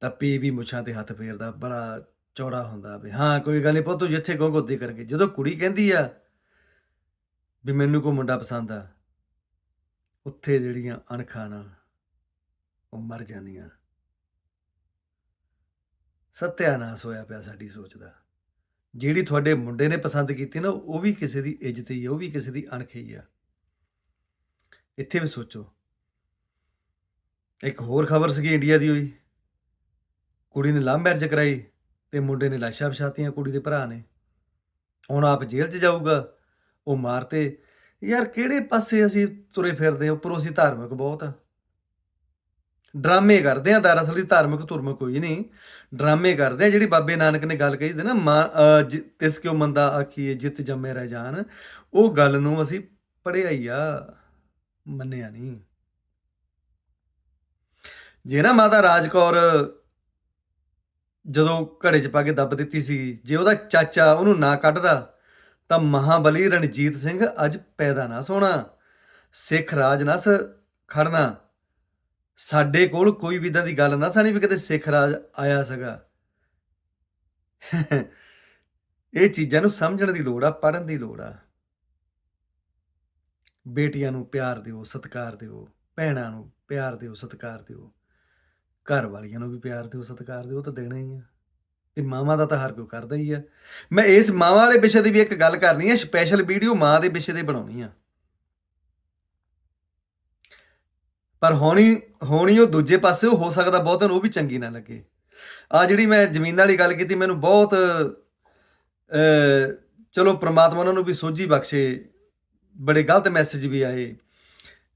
Speaker 1: ਤਾਂ ਪੀ ਵੀ ਮੁੱਛਾਂ ਤੇ ਹੱਥ ਫੇਰਦਾ, ਬੜਾ ਚੌੜਾ ਹੁੰਦਾ ਵੀ ਹਾਂ, ਕੋਈ ਗੱਲ ਨਹੀਂ ਪੁੱਤ, ਤੂੰ ਜਿੱਥੇ ਕਹੋ ਉੱਥੇ ਕਰਕੇ। ਜਦੋਂ ਕੁੜੀ ਕਹਿੰਦੀ ਆ ਵੀ ਮੈਨੂੰ ਕੋਈ ਮੁੰਡਾ ਪਸੰਦ ਆ, ਉੱਥੇ ਜਿਹੜੀਆਂ ਅਣਖਾਂ ਨਾਲ ਉਹ ਮਰ ਜਾਂਦੀਆਂ। ਸਤਿਆਨਾਸ਼ ਹੋਇਆ ਪਿਆ ਸਾਡੀ ਸੋਚ ਦਾ। ਜਿਹੜੀ ਤੁਹਾਡੇ ਮੁੰਡੇ ਨੇ ਪਸੰਦ ਕੀਤੀ ਨਾ, ਉਹ ਵੀ ਕਿਸੇ ਦੀ ਇੱਜ਼ਤ ਹੀ ਆ, ਉਹ ਵੀ ਕਿਸੇ ਦੀ ਅਣਖ ਹੀ ਆ। ਇੱਥੇ ਵੀ ਸੋਚੋ। ਇੱਕ ਹੋਰ ਖਬਰ ਸੀਗੀ ਇੰਡੀਆ ਦੀ ਹੋਈ। ਕੁੜੀ ਨੇ ਲਵ ਮੈਰਿਜ ਕਰਾਈ ਤੇ ਮੁੰਡੇ ਨੇ ਲਾਸ਼ਾਂ ਵਿਛਾਤੀਆਂ ਕੁੜੀ ਦੇ ਭਰਾ ਨੇ। ਹੁਣ ਆਪ ਜੇਲ੍ਹ 'ਚ ਜਾਊਗਾ, ਉਹ ਮਾਰਤੇ। ਯਾਰ ਕਿਹੜੇ ਪਾਸੇ ਅਸੀਂ ਤੁਰੇ ਫਿਰਦੇ ਹਾਂ? ਉੱਪਰੋਂ ਅਸੀਂ ਧਾਰਮਿਕ ਬਹੁਤ ਆ। ਡਰਾਮੇ ਕਰਦੇ ਆ, ਦਰਅਸਲ ਇਸ ਧਾਰਮਿਕ ਧੁਰਮ ਕੋਈ ਨਹੀਂ। ਡਰਾਮੇ ਕਰਦੇ ਆ, ਜਿਹੜੀ ਬਾਬੇ ਨਾਨਕ ਨੇ ਗੱਲ ਕਹੀ ਸੀ ਨਾ, ਮਾਂ, ਅਹ, ਜਿ- ਤਿਸ ਕਿਉ ਮੰਦਾ ਆਖੀਏ ਜਿੱਤ ਜੰਮੇ ਰਹਿ ਜਾਣ। ਉਹ ਗੱਲ ਨੂੰ ਅਸੀਂ ਪੜਿਆ ਹੀ ਆ, ਮੰਨਿਆ ਨਹੀਂ। ਜੇ ਨਾ ਮਾਤਾ ਰਾਜਕੌਰ ਜਦੋਂ ਘੜੇ 'ਚ ਪਾ ਕੇ ਦੱਬ ਦਿੱਤੀ ਸੀ, ਜੇ ਉਹਦਾ ਚਾਚਾ ਉਹਨੂੰ ਨਾ ਕੱਢਦਾ, ਤਾਂ ਮਹਾਬਲੀ ਰਣਜੀਤ ਸਿੰਘ ਅੱਜ ਪੈਦਾ ਨਾ ਸੋਣਾ, ਸਿੱਖ ਰਾਜ ਨਾ ਸ ਖੜਨਾ। ਸਾਡੇ ਕੋਲ ਕੋਈ ਵੀ ਇਦਾਂ ਦੀ ਗੱਲ ਨਾ ਸਾਣੀ ਵੀ ਕਦੇ ਸਿੱਖ ਰਾਜ ਆਇਆ ਸੀਗਾ। ਇਹ ਚੀਜ਼ਾਂ ਨੂੰ ਸਮਝਣ ਦੀ ਲੋੜ ਆ ਪੜਨ ਦੀ ਲੋੜ ਆ। ਬੇਟੀਆਂ ਨੂੰ ਪਿਆਰ ਦਿਓ, ਸਤਿਕਾਰ ਦਿਓ, ਭੈਣਾਂ ਨੂੰ ਪਿਆਰ ਦਿਓ, ਸਤਿਕਾਰ ਦਿਓ। ਘਰ ਵਾਲੀਆਂ ਨੂੰ ਵੀ ਪਿਆਰ ਦਿਓ, ਸਤਿਕਾਰ ਦਿਓ ਤਾਂ ਦੇਣਾ ਹੀ ਆ। ਤੇ ਮਾਵਾਂ ਦਾ ਤਾਂ ਹਰ ਕੋਈ ਕਰਦਾ ਹੀ ਆ। ਮੈਂ ਇਸ ਮਾਵਾਂ ਵਾਲੇ ਵਿਸ਼ੇ ਦੀ ਵੀ ਇੱਕ ਗੱਲ ਕਰਨੀ ਹੈ ਸਪੈਸ਼ਲ ਵੀਡੀਓ ਮਾਂ ਦੇ ਵਿਸ਼ੇ ਤੇ ਬਣਾਉਣੀ ਆ। ਪਰ ਹੋਣੀ ਹੋਣੀ ਉਹ ਦੂਜੇ ਪਾਸੇ ਹੋ ਸਕਦਾ ਬਹੁਤਨ ਉਹ ਵੀ ਚੰਗੀ ਨਾ ਲੱਗੇ। ਆ ਜਿਹੜੀ ਮੈਂ ਜ਼ਮੀਨ ਵਾਲੀ ਗੱਲ ਕੀਤੀ, ਮੈਨੂੰ ਬਹੁਤ ਚਲੋ ਪ੍ਰਮਾਤਮਾ ਉਹਨਾਂ ਨੂੰ ਵੀ ਸੋਝੀ ਬਖਸ਼ੇ। ਬੜੇ ਗਲਤ ਮੈਸੇਜ ਵੀ ਆਏ,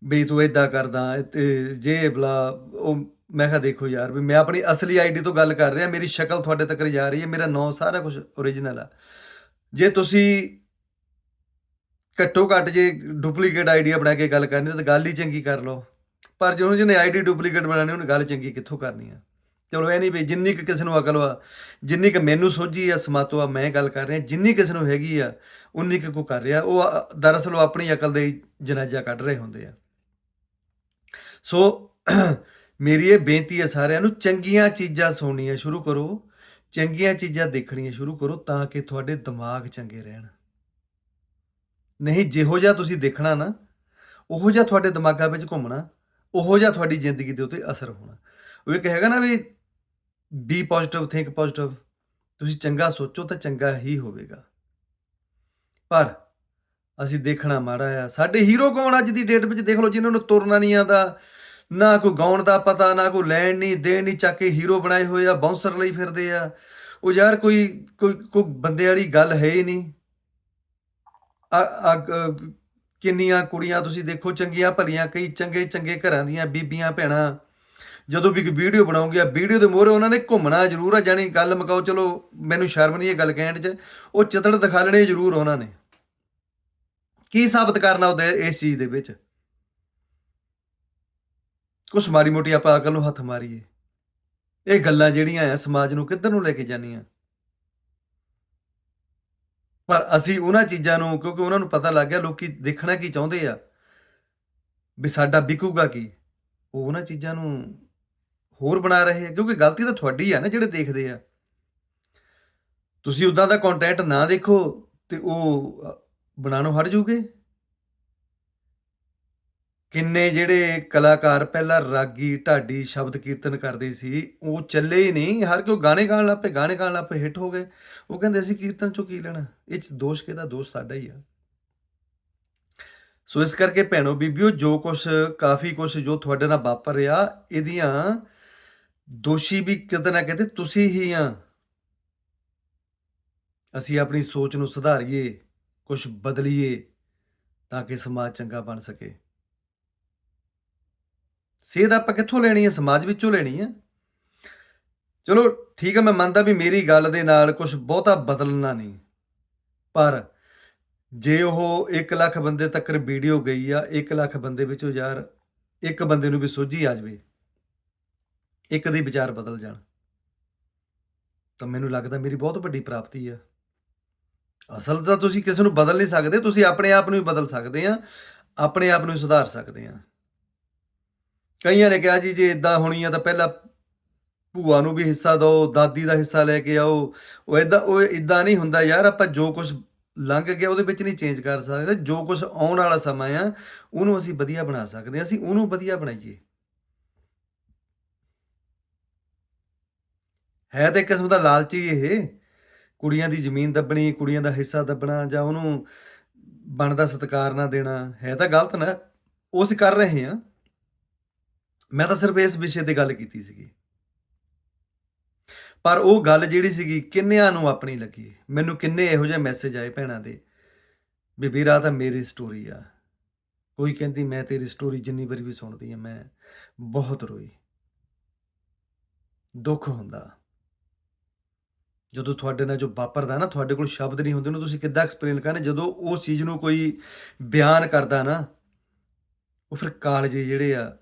Speaker 1: ਵੀ ਤੂੰ ਇਦਾਂ ਕਰਦਾ, ਤੇ ਜੇ ਬਲਾ ਉਹ ਮੈਂ ਕਿਹਾ ਦੇਖੋ ਯਾਰ, ਵੀ ਮੈਂ ਆਪਣੀ ਅਸਲੀ ਆਈਡੀ ਤੋਂ ਗੱਲ ਕਰ ਰਿਹਾ, ਮੇਰੀ ਸ਼ਕਲ ਤੁਹਾਡੇ ਤੱਕ ਜਾ ਰਹੀ ਹੈ, ਮੇਰਾ ਨਾਂ ਸਾਰਾ ਕੁਝ ਓਰੀਜਨਲ ਆ। ਜੇ ਤੁਸੀਂ ਘੱਟੋ ਘੱਟ ਜੇ ਡੁਪਲੀਕੇਟ ਆਈਡੀਆ ਬਣਾ ਕੇ ਗੱਲ ਕਰਨੀ, ਤਾਂ ਗੱਲ ਹੀ ਚੰਗੀ ਕਰ ਲਓ। ਪਰ ਜਿਹਨੂੰ ਜਿਹਨੇ ਆਈਡੀ ਡੁਪਲੀਕੇਟ ਬਣਾਣੀ ਉਹਨੇ ਗੱਲ ਚੰਗੀ ਕਿੱਥੋਂ ਕਰਨੀ ਆ? ਚਲੋ ਇਹ ਨਹੀਂ ਵੀ ਜਿੰਨੀ ਕੁ ਕਿਸੇ ਨੂੰ ਅਕਲ ਵਾ, ਜਿੰਨੀ ਕੁ ਮੈਨੂੰ ਸੋਝੀ ਆ, ਸਮਾਤੋ ਆ, ਮੈਂ ਗੱਲ ਕਰ ਰਿਹਾ, ਜਿੰਨੀ ਕਿਸੇ ਨੂੰ ਹੈਗੀ ਆ, ਉਨੀ ਕੁ ਕੋ ਕਰ ਰਿਹਾ। ਉਹ ਦਰਅਸਲ ਉਹ ਆਪਣੀ ਅਕਲ ਦੇ ਜਨਾਜ਼ਾ ਕੱਢ ਰਹੇ ਹੁੰਦੇ ਆ। ਸੋ [clears throat] ਮੇਰੀ ਇਹ ਬੇਨਤੀ ਹੈ ਸਾਰਿਆਂ ਨੂੰ, ਚੰਗੀਆਂ ਚੀਜ਼ਾਂ ਸੁਣਨੀਆਂ ਸ਼ੁਰੂ ਕਰੋ, ਚੰਗੀਆਂ ਚੀਜ਼ਾਂ ਦੇਖਣੀਆਂ ਸ਼ੁਰੂ ਕਰੋ ਤਾਂ ਕਿ ਤੁਹਾਡੇ ਦਿਮਾਗ ਚੰਗੇ ਰਹਿਣ। ਨਹੀਂ, ਜਿਹੋ ਜਿਹਾ ਤੁਸੀਂ ਦੇਖਣਾ ਨਾ, ਉਹੋ ਜਿਹਾ ਤੁਹਾਡੇ ਦਿਮਾਗਾਂ ਵਿੱਚ ਘੁੰਮਣਾ ਉਹੋ ਜਿਹਾ ਤੁਹਾਡੀ ਜ਼ਿੰਦਗੀ ਦੇ ਉੱਤੇ ਅਸਰ ਹੋਣਾ। ਉਹ ਇੱਕ ਹੈਗਾ ਨਾ ਵੀ ਬੀ ਪੋਜ਼ਿਟਿਵ ਥਿੰਕ ਪੋਜ਼ਿਟਿਵ ਤੁਸੀਂ ਚੰਗਾ ਸੋਚੋ ਤਾਂ ਚੰਗਾ ਹੀ ਹੋਵੇਗਾ। ਪਰ ਅਸੀਂ ਦੇਖਣਾ ਮਾੜਾ ਆ, ਸਾਡੇ ਹੀਰੋ ਕੌਣ ਅੱਜ ਦੀ ਡੇਟ ਵਿੱਚ? ਦੇਖ ਲਓ ਜਿਨ੍ਹਾਂ ਨੂੰ ਤੁਰਨਾ ਨਹੀਂ ਆਉਂਦਾ, ਨਾ ਕੋਈ ਗਾਉਣ ਦਾ ਪਤਾ, ਨਾ ਕੋਈ ਲੈਣ ਨਹੀਂ, ਦੇਣ ਨਹੀਂ, ਚੱਕ ਕੇ ਹੀਰੋ ਬਣਾਏ ਹੋਏ ਆ ਬਾਉਂਸਰ ਲਈ ਫਿਰਦੇ ਆ। ਉਹ ਯਾਰ ਕੋਈ ਕੋਈ ਕੋਈ ਬੰਦੇ ਵਾਲੀ ਗੱਲ ਹੈ ਹੀ ਨਹੀਂ। ਆ ਕਿੰਨੀਆਂ ਕੁੜੀਆਂ ਤੁਸੀਂ ਦੇਖੋ ਚੰਗੀਆਂ ਭਲੀਆਂ, ਕਈ ਚੰਗੇ ਚੰਗੇ ਘਰਾਂ ਦੀਆਂ ਬੀਬੀਆਂ ਭੈਣਾਂ। ਜਦੋਂ ਵੀ ਕੋਈ ਵੀਡੀਓ ਬਣਾਉਂਗੀ, ਆ ਵੀਡੀਓ ਦੇ ਮੋਹਰੇ ਉਹਨਾਂ ਨੇ ਘੁੰਮਣਾ ਜ਼ਰੂਰ ਆ, ਜਾਣੀ ਗੱਲ ਮਕਾਓ, ਚਲੋ ਮੈਨੂੰ ਸ਼ਰਮ ਨਹੀਂ ਇਹ ਗੱਲ ਕਹਿਣ 'ਚ, ਉਹ ਚਿੱਤੜ ਦਿਖਾ ਲੈਣੇ ਜ਼ਰੂਰ ਉਹਨਾਂ ਨੇ। ਕੀ ਸਾਬਤ ਕਰਨਾ ਉਹਦੇ ਇਸ ਚੀਜ਼ ਦੇ ਵਿੱਚ? ਕੁਛ ਮਾੜੀ ਮੋਟੀ ਆਪਾਂ ਅਕਲ ਨੂੰ ਹੱਥ ਮਾਰੀਏ। ਇਹ ਗੱਲਾਂ ਜਿਹੜੀਆਂ ਆ ਸਮਾਜ ਨੂੰ ਕਿੱਧਰ ਨੂੰ ਲੈ ਕੇ ਜਾਂਦੀਆਂ? ਪਰ ਅਸੀਂ ਉਹਨਾਂ ਚੀਜ਼ਾਂ ਨੂੰ ਕਿਉਂਕਿ ਉਹਨਾਂ ਨੂੰ ਪਤਾ ਲੱਗ ਗਿਆ ਲੋਕੀ ਦੇਖਣਾ ਕੀ ਚਾਹੁੰਦੇ ਆ। ਵੀ ਸਾਡਾ ਵਿਕੂਗਾ ਕੀ? ਉਹ ਉਹਨਾਂ ਚੀਜ਼ਾਂ ਨੂੰ ਹੋਰ ਬਣਾ ਰਹੇ ਆ ਕਿਉਂਕਿ ਗਲਤੀ ਤਾਂ ਤੁਹਾਡੀ ਆ ਨਾ ਜਿਹੜੇ ਦੇਖਦੇ ਆ। ਤੁਸੀਂ ਉਦਾਂ ਦਾ ਕੰਟੈਂਟ ਨਾ ਦੇਖੋ ਤੇ ਉਹ ਅ, ਬਣਾਉਣੋਂ ਹਟ ਜੂਗੇ। ਕਿੰਨੇ ਜਿਹੜੇ ਕਲਾਕਾਰ ਪਹਿਲਾਂ ਰਾਗੀ, ਢਾਡੀ ਸ਼ਬਦ ਕੀਰਤਨ ਕਰਦੇ ਸੀ, ਉਹ ਚੱਲੇ ਹੀ ਨਹੀਂ। ਹਰ ਕੋਈ ਗਾਣੇ ਗਾਣ ਲੱਗ ਪਏ, ਗਾਣੇ ਗਾਣ ਲੱਗ ਪਏ ਹਿੱਟ ਹੋ ਗਏ। ਉਹ ਕਹਿੰਦੇ ਅਸੀਂ ਕੀਰਤਨ ਚੋਂ ਕੀ ਲੈਣਾ? ਇਹ 'ਚ ਦੋਸ਼ ਕਿਹਦਾ? ਦੋਸ਼ ਸਾਡਾ ਹੀ ਆ। ਸੋ ਇਸ ਕਰਕੇ ਭੈਣੋ, ਬੀਬੀਓ, ਜੋ ਕੁਛ, ਕਾਫੀ ਕੁਛ ਜੋ ਤੁਹਾਡੇ ਨਾਲ ਵਾਪਰ ਰਿਹਾ, ਇਹਦੀਆਂ ਦੋਸ਼ੀ ਵੀ ਕਿਤੇ ਨਾ ਕਿਤੇ ਤੁਸੀਂ ਹੀ ਆ। ਅਸੀਂ ਆਪਣੀ ਸੋਚ ਨੂੰ ਸੁਧਾਰੀਏ ਕੁਝ ਬਦਲੀਏ, ਤਾਂ ਕਿ ਸਮਾਜ ਚੰਗਾ ਬਣ ਸਕੇ। ਸੇਧ ਆਪਾਂ ਕਿੱਥੋਂ ਲੈਣੀ ਹੈ? ਸਮਾਜ ਵਿੱਚੋਂ ਲੈਣੀ ਹੈ। ਚਲੋ ਠੀਕ ਹੈ, ਮੈਂ ਮੰਨਦਾ ਵੀ ਮੇਰੀ ਗੱਲ ਦੇ ਨਾਲ ਕੁਝ ਬਹੁਤਾ ਬਦਲਣਾ ਨਹੀਂ। ਪਰ ਜੇ ਉਹ 1 ਲੱਖ ਬੰਦੇ ਤੱਕ ਵੀਡੀਓ ਗਈ ਆ 1 ਲੱਖ ਬੰਦੇ ਵਿੱਚੋਂ ਯਾਰ ਇੱਕ ਬੰਦੇ ਨੂੰ ਵੀ ਸੋਝੀ ਆ ਜਾਵੇ, ਇੱਕ ਦੇ ਵਿਚਾਰ ਬਦਲ ਜਾਣ, ਤਾਂ ਮੈਨੂੰ ਲੱਗਦਾ ਮੇਰੀ ਬਹੁਤ ਵੱਡੀ ਪ੍ਰਾਪਤੀ ਆ। ਅਸਲ ਤਾਂ ਤੁਸੀਂ ਕਿਸੇ ਨੂੰ ਬਦਲ ਨਹੀਂ ਸਕਦੇ, ਤੁਸੀਂ ਆਪਣੇ ਆਪ ਨੂੰ ਹੀ ਬਦਲ ਸਕਦੇ ਆ, ਆਪਣੇ ਆਪ ਨੂੰ ਸੁਧਾਰ ਸਕਦੇ ਆ। ਕਈਆਂ ਨੇ ਕਿਹਾ ਜੀ, ਜੇ ਇਦਾਂ ਹੋਣੀ ਆ ਤਾਂ ਪਹਿਲਾਂ ਭੂਆ ਨੂੰ ਵੀ ਹਿੱਸਾ ਦਿਓ, ਦਾਦੀ ਦਾ ਹਿੱਸਾ ਲੈ ਕੇ ਆਓ। ਉਹ ਇਦਾਂ ਉਹ ਇਦਾਂ ਨਹੀਂ ਹੁੰਦਾ ਯਾਰ, ਆਪਾਂ ਜੋ ਕੁਝ ਲੰਘ ਗਿਆ ਉਹਦੇ ਵਿੱਚ ਨਹੀਂ ਚੇਂਜ ਕਰ ਸਕਦੇ। ਜੋ ਕੁਝ ਆਉਣ ਵਾਲਾ ਸਮਾਂ ਆ, ਉਹਨੂੰ ਅਸੀਂ ਵਧੀਆ ਬਣਾ ਸਕਦੇ ਹਾਂ। ਅਸੀਂ ਉਹਨੂੰ ਵਧੀਆ ਬਣਾਈਏ। ਹੈ ਤਾਂ ਕਿਸਮ ਦਾ ਲਾਲਚੀ ਇਹ। ਕੁੜੀਆਂ ਦੀ ਜ਼ਮੀਨ ਦੱਬਣੀ, ਕੁੜੀਆਂ ਦਾ ਹਿੱਸਾ ਦੱਬਣਾ ਜਾਂ ਉਹਨੂੰ ਬਣਦਾ ਸਤਿਕਾਰ ਨਾ ਦੇਣਾ। ਹੈ ਤਾਂ ਗਲਤ ਨਾ। ਉਹ ਅਸੀਂ ਕਰ ਰਹੇ ਹਾਂ। ਮੈਂ ਤਾਂ ਸਿਰਫ ਇਸ ਵਿਸ਼ੇ ਤੇ ਗੱਲ ਕੀਤੀ ਸੀਗੀ। ਪਰ ਉਹ ਗੱਲ ਜਿਹੜੀ ਸੀਗੀ, ਕਿੰਨਿਆਂ ਨੂੰ ਆਪਣੀ ਲੱਗੀ? ਮੈਨੂੰ ਕਿੰਨੇ ਇਹੋ ਜਿਹੇ ਮੈਸੇਜ ਆਏ ਭੈਣਾਂ ਦੇ, ਵੀ ਵੀਰਾ ਤਾਂ ਮੇਰੀ ਸਟੋਰੀ ਆ। ਕੋਈ ਕਹਿੰਦੀ, ਮੈਂ ਤੇਰੀ ਸਟੋਰੀ ਜਿੰਨੀ ਵਾਰੀ ਵੀ ਸੁਣਦੀ ਆ, ਮੈਂ ਬਹੁਤ ਰੋਈ। ਦੁੱਖ ਹੁੰਦਾ। ਜਦੋਂ ਤੁਹਾਡੇ ਨਾਲ ਜੋ ਵਾਪਰਦਾ ਨਾ, ਤੁਹਾਡੇ ਕੋਲ ਸ਼ਬਦ ਨਹੀਂ ਹੁੰਦੇ, ਉਹਨੂੰ ਤੁਸੀਂ ਕਿੱਦਾਂ ਐਕਸਪਲੇਨ ਕਰਨਾ? ਜਦੋਂ ਉਸ ਚੀਜ਼ ਨੂੰ ਕੋਈ ਬਿਆਨ ਕਰਦਾ ਨਾ, ਉਹ ਫਿਰ ਕਾਲਜੇ ਜਿਹੜੇ ਆ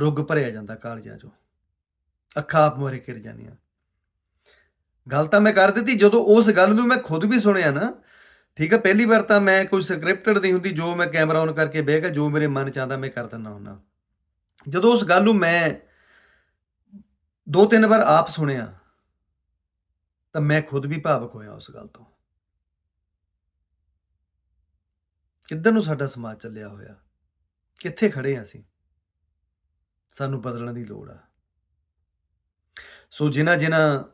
Speaker 1: ਰੁੱਗ ਭਰਿਆ ਜਾਂਦਾ ਕਾਲਜਾਂ ਚੋਂ। ਅੱਖਾਂ ਆਪ ਮੋਰੇ ਕਿਰ ਜਾਂਦੀਆਂ। ਗੱਲ ਤਾਂ ਮੈਂ ਕਰ ਦਿੱਤੀ, ਜਦੋਂ ਉਸ ਗੱਲ ਨੂੰ ਮੈਂ ਖੁਦ ਵੀ ਸੁਣਿਆ ਨਾ, ਠੀਕ ਹੈ, ਪਹਿਲੀ ਵਾਰ ਤਾਂ ਮੈਂ ਕੋਈ ਸਕ੍ਰਿਪਟਡ ਨਹੀਂ ਹੁੰਦੀ, ਜੋ ਮੈਂ ਕੈਮਰਾ ਔਨ ਕਰਕੇ ਬਹਿ ਗਿਆ, ਜੋ ਮੇਰੇ ਮਨ ਚ ਆਉਂਦਾ ਮੈਂ ਕਰ ਦਿੰਦਾ ਹੁੰਦਾ। ਜਦੋਂ ਉਸ ਗੱਲ ਨੂੰ ਮੈਂ ਦੋ ਤਿੰਨ ਵਾਰ ਆਪ ਸੁਣਿਆ, ਤਾਂ ਮੈਂ ਖੁਦ ਵੀ ਭਾਵਕ ਹੋਇਆ ਉਸ ਗੱਲ ਤੋਂ। ਕਿੱਧਰ ਨੂੰ ਸਾਡਾ ਸਮਾਜ ਚੱਲਿਆ ਹੋਇਆ? ਕਿੱਥੇ ਖੜੇ ਆ ਅਸੀਂ? ਸਾਨੂੰ ਬਦਲਣ ਦੀ ਲੋੜ ਆ। ਸੋ ਜਿਨ੍ਹਾਂ ਜਿਨ੍ਹਾਂ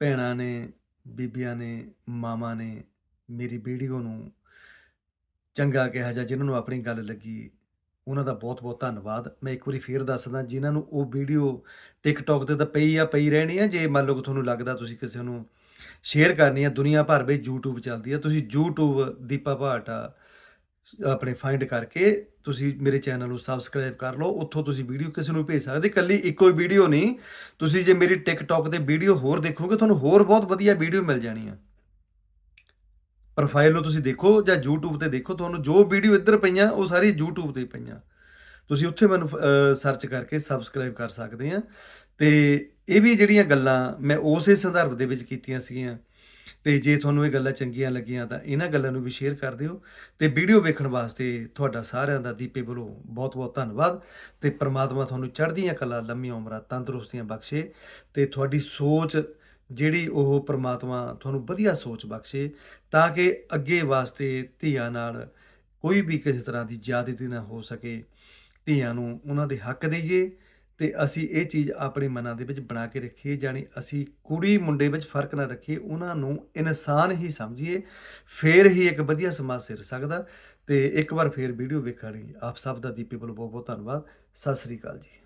Speaker 1: ਭੈਣਾਂ ਨੇ, ਬੀਬੀਆਂ ਨੇ, ਮਾਵਾਂ ਨੇ ਮੇਰੀ ਵੀਡੀਓ ਨੂੰ ਚੰਗਾ ਕਿਹਾ ਜਾਂ ਜਿਨ੍ਹਾਂ ਨੂੰ ਆਪਣੀ ਗੱਲ ਲੱਗੀ, ਉਹਨਾਂ ਦਾ ਬਹੁਤ ਬਹੁਤ ਧੰਨਵਾਦ। ਮੈਂ ਇੱਕ ਵਾਰੀ ਫੇਰ ਦੱਸਦਾ, ਜਿਨ੍ਹਾਂ ਨੂੰ ਉਹ ਵੀਡੀਓ ਟਿਕਟੌਕ ਤੇ ਤਾਂ ਪਈ ਆ, ਪਈ ਰਹਿਣੀ ਆ, ਜੇ ਮੰਨ ਲਓ ਕਿ ਤੁਹਾਨੂੰ ਲੱਗਦਾ ਤੁਸੀਂ ਕਿਸੇ ਨੂੰ ਸ਼ੇਅਰ ਕਰਨੀ ਆ, ਦੁਨੀਆ ਭਰ ਵਿੱਚ YouTube ਚੱਲਦੀ ਆ, ਤੁਸੀਂ YouTube ਦੀਪਾ ਭਾਟਾ ਆਪਣੇ ਫਾਈਂਡ ਕਰਕੇ ਤੁਸੀਂ ਮੇਰੇ ਚੈਨਲ ਨੂੰ ਸਬਸਕ੍ਰਾਈਬ ਕਰ ਲਓ। ਉੱਥੋਂ ਤੁਸੀਂ ਵੀਡੀਓ ਕਿਸੇ ਨੂੰ ਭੇਜ ਸਕਦੇ। ਕੱਲੀ ਇੱਕੋ ਹੀ ਵੀਡੀਓ ਨਹੀਂ। ਤੁਸੀਂ ਜੇ ਮੇਰੀ ਟਿਕਟੌਕ ਤੇ ਵੀਡੀਓ ਹੋਰ ਦੇਖੋਗੇ, ਤੁਹਾਨੂੰ ਹੋਰ ਬਹੁਤ ਵਧੀਆ ਵੀਡੀਓ ਮਿਲ ਜਾਣੀ ਆ। ਪ੍ਰੋਫਾਈਲ ਨੂੰ ਤੁਸੀਂ ਦੇਖੋ ਜਾਂ YouTube ਤੇ ਦੇਖੋ, ਤੁਹਾਨੂੰ ਜੋ ਵੀਡੀਓ ਇੱਧਰ ਪਈਆਂ, ਉਹ ਸਾਰੀ YouTube ਤੇ ਪਈਆਂ। ਤੁਸੀਂ ਉੱਥੇ ਮੈਨੂੰ ਸਰਚ ਕਰਕੇ ਸਬਸਕ੍ਰਾਈਬ ਕਰ ਸਕਦੇ ਆ। ਤੇ ਇਹ ਵੀ ਜਿਹੜੀਆਂ ਗੱਲਾਂ ਮੈਂ ਉਸੇ ਸੰਦਰਭ ਦੇ ਵਿੱਚ ਕੀਤੀਆਂ ਸੀਗੀਆਂ। ਤੇ ਜੇ ਤੁਹਾਨੂੰ ਇਹ ਗੱਲਾਂ ਚੰਗੀਆਂ ਲੱਗੀਆਂ ਤਾਂ ਇਹਨਾਂ ਗੱਲਾਂ ਨੂੰ ਵੀ ਸ਼ੇਅਰ ਕਰ ਦਿਓ ਤੇ ਵੀਡੀਓ ਵੇਖਣ ਵਾਸਤੇ ਤੁਹਾਡਾ ਸਾਰਿਆਂ ਦਾ ਦੀਪੇ ਵੱਲੋਂ ਬਹੁਤ-ਬਹੁਤ ਧੰਨਵਾਦ ਤੇ ਪ੍ਰਮਾਤਮਾ ਤੁਹਾਨੂੰ ਚੜ੍ਹਦੀਆਂ ਕਲਾ, ਲੰਮੀਆਂ ਉਮਰਾਂ ਤੰਦਰੁਸਤੀਆਂ ਬਖਸ਼ੇ ਤੇ ਤੁਹਾਡੀ ਸੋਚ ਜਿਹੜੀ ਉਹ ਪ੍ਰਮਾਤਮਾ ਤੁਹਾਨੂੰ ਵਧੀਆ ਸੋਚ ਬਖਸ਼ੇ ਤਾਂ ਕਿ ਅੱਗੇ ਵਾਸਤੇ ਧੀਆਂ ਨਾਲ ਕੋਈ ਵੀ ਕਿਸੇ ਤਰ੍ਹਾਂ ਦੀ ਜ਼ਿਆਦਤੀ ਨਾ ਹੋ ਸਕੇ। ਧੀਆਂ ਨੂੰ ਉਹਨਾਂ ਦੇ ਹੱਕ ਦੇਈਏ ਤੇ ਅਸੀਂ ਇਹ ਚੀਜ਼ ਆਪਣੇ ਮਨਾਂ ਦੇ ਵਿੱਚ ਬਣਾ ਕੇ ਰੱਖੀਏ ਜਾਨੀ ਅਸੀਂ ਕੁੜੀ ਮੁੰਡੇ ਵਿੱਚ ਫ਼ਰਕ ਨਾ ਰੱਖੀਏ, ਉਹਨਾਂ ਨੂੰ ਇਨਸਾਨ ਹੀ ਸਮਝੀਏ, ਫੇਰ ਹੀ ਇੱਕ ਵਧੀਆ ਸਮਾਜ ਸਿਰ ਸਕਦਾ। ਤੇ ਇੱਕ ਵਾਰ ਫੇਰ ਵੀਡੀਓ ਵੇਖਣ ਲਈ ਆਪ ਸਭ ਦਾ ਦੀਪੀ ਵੱਲੋਂ ਬਹੁਤ ਬਹੁਤ ਧੰਨਵਾਦ। ਸਤਿ ਸ੍ਰੀ ਅਕਾਲ ਜੀ।